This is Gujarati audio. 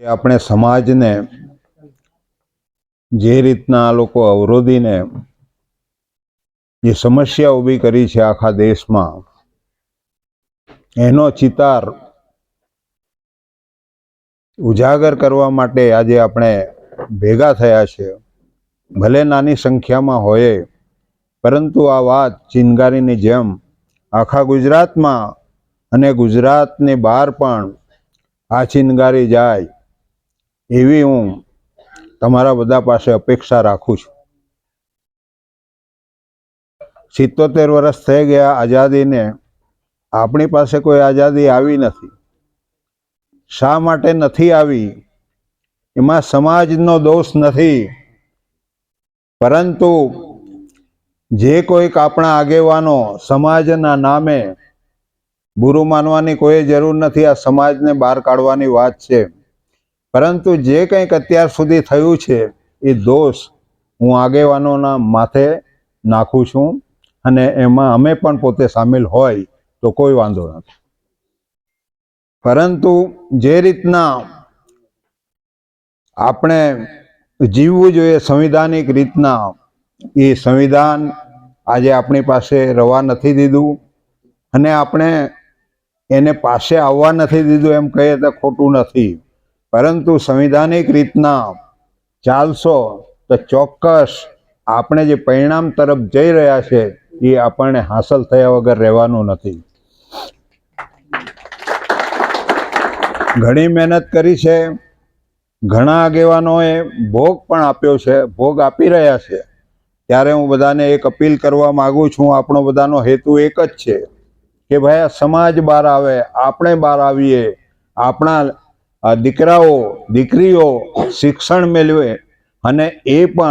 આપણે સમાજને જે રીતના આ લોકો અવરોધીને જે સમસ્યા ઊભી કરી છે આખા દેશમાં, એનો ચિતાર ઉજાગર કરવા માટે આજે આપણે ભેગા થયા છે. ભલે નાની સંખ્યામાં હોય, પરંતુ આ વાત ચિનગારીની જેમ આખા ગુજરાતમાં અને ગુજરાતની બહાર પણ આ ચિનગારી જાય. એવી હું તમારા બધા પાસે અપેક્ષા રાખું છું. સિત્તોતેર વર્ષ થઈ ગયા આઝાદીને આપણી પાસે કોઈ આઝાદી આવી નથી. શા માટે નથી આવી? એમાં સમાજનો દોષ નથી. પરંતુ જે કોઈક આપણા આગેવાનો સમાજના નામે બુરું માનવાની કોઈ જરૂર નથી, આ સમાજને બહાર કાઢવાની વાત છે. પરંતુ જે કંઈક અત્યાર સુધી થયું છે, એ દોષ હું આગેવાનોના માથે નાખું છું અને એમાં અમે પણ પોતે સામેલ હોય તો કોઈ વાંધો નથી. પરંતુ જે રીતના આપણે જીવવું જોઈએ સંવિધાનિક રીતના, એ સંવિધાન આજે આપણી પાસે રવા નથી દીધું અને આપણે એને પાસે આવવા નથી દીધું એમ કહીએ તો ખોટું નથી. પરંતુ સંવિધાનિક રીતના ચાલશો તો ચોક્કસ આપણે જે પરિણામ તરફ જઈ રહ્યા છે, એ આપણને હાંસલ થયા વગર રહેવાનું નથી. ઘણી મહેનત કરી છે, ઘણા આગેવાનોએ ભોગ પણ આપ્યો છે, ભોગ આપી રહ્યા છે. ત્યારે હું બધાને એક અપીલ કરવા માગું છું, આપણો બધાનો હેતુ એક જ છે કે ભાઈ આ સમાજ બહાર આવે, આપણે બહાર આવીએ, આપણા દીકરાઓ દીકરીઓ શિક્ષણ મેળવે અને એ પણ